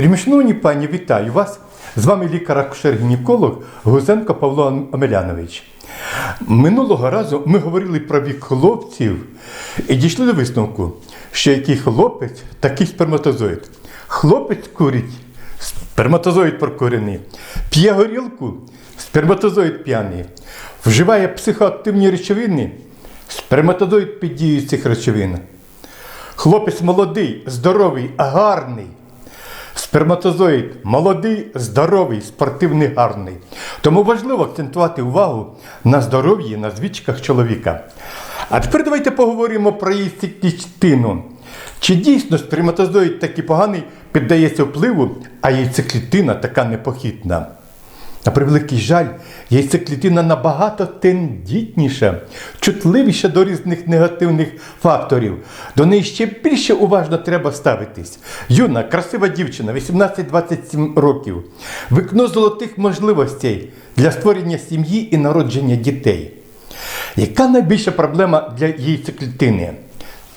Вельмишановні пані, вітаю вас. З вами лікар-акушер-гінеколог Гузенко Павло Омелянович. Минулого разу ми говорили про вік хлопців і дійшли до висновку, що який хлопець, такий сперматозоїд. Хлопець курить, сперматозоїд прокурений, п'є горілку, сперматозоїд п'яний, вживає психоактивні речовини, сперматозоїд під дією цих речовин. Хлопець молодий, здоровий, гарний. Сперматозоїд молодий, здоровий, спортивний, гарний. Тому важливо акцентувати увагу на здоров'ї, на звичках чоловіка. А тепер давайте поговоримо про її циклічтину. Чи дійсно сперматозоїд такий поганий піддається впливу, а яйцеклітина така непохитна? На превеликий жаль, яйцеклітина набагато тендітніша, чутливіша до різних негативних факторів. До неї ще більше уважно треба ставитись. Юна, красива дівчина, 18-27 років, вікно золотих можливостей для створення сім'ї і народження дітей. Яка найбільша проблема для яйцеклітини?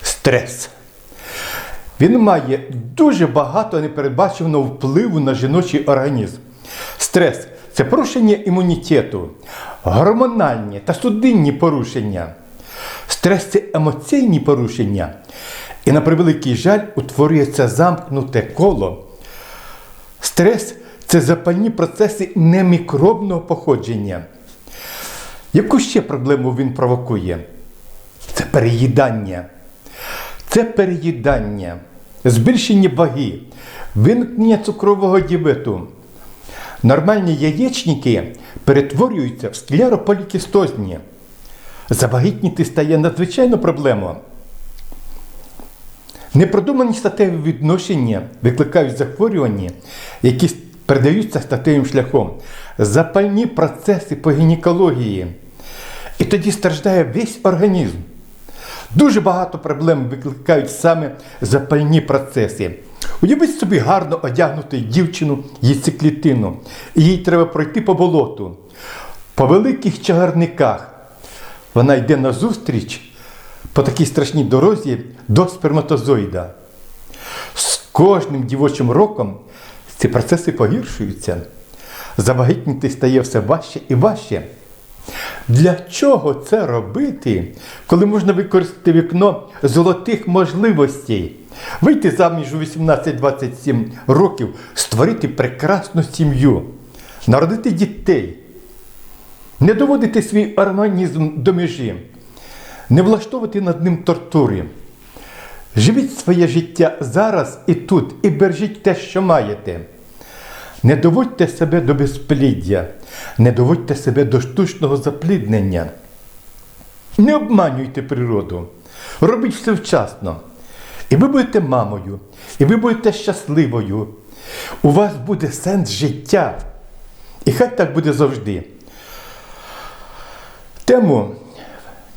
Стрес. Він має дуже багато непередбаченого впливу на жіночий організм. Стрес це порушення імунітету, гормональні та судинні порушення. Стрес це емоційні порушення. І на превеликий жаль утворюється замкнуте коло. Стрес це запальні процеси немікробного походження. Яку ще проблему він провокує? Це переїдання. Це переїдання, збільшення ваги, виникнення цукрового діабету. Нормальні яєчники перетворюються в склерополікістозні. Завагітніти стає надзвичайно проблемою. Непродумані статеві відношення викликають захворювання, які передаються статевим шляхом, запальні процеси по гінекології. І тоді страждає весь організм. Дуже багато проблем викликають саме запальні процеси. Уявіть собі гарно одягнути дівчину яйцеклітину, їй треба пройти по болоту, по великих чагарниках. Вона йде назустріч по такій страшній дорозі до сперматозоїда. З кожним дівочим роком ці процеси погіршуються. Завагітніти стає все важче і важче. Для чого це робити, коли можна використати вікно золотих можливостей? Вийти заміж у 18-27 років, створити прекрасну сім'ю, народити дітей, не доводити свій організм до межі, не влаштовувати над ним тортури. Живіть своє життя зараз і тут, і бережіть те, що маєте. Не доводьте себе до безпліддя, не доводьте себе до штучного запліднення. Не обманюйте природу, робіть все вчасно. І ви будете мамою, і ви будете щасливою. У вас буде сенс життя. І хай так буде завжди. Тему,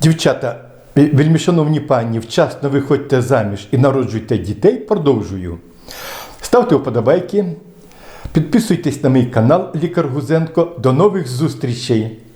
дівчата, вельмишановні пані, вчасно виходьте заміж і народжуйте дітей, продовжую. Ставте вподобайки. Підписуйтесь на мій канал Лікар Гузенко. До нових зустрічей!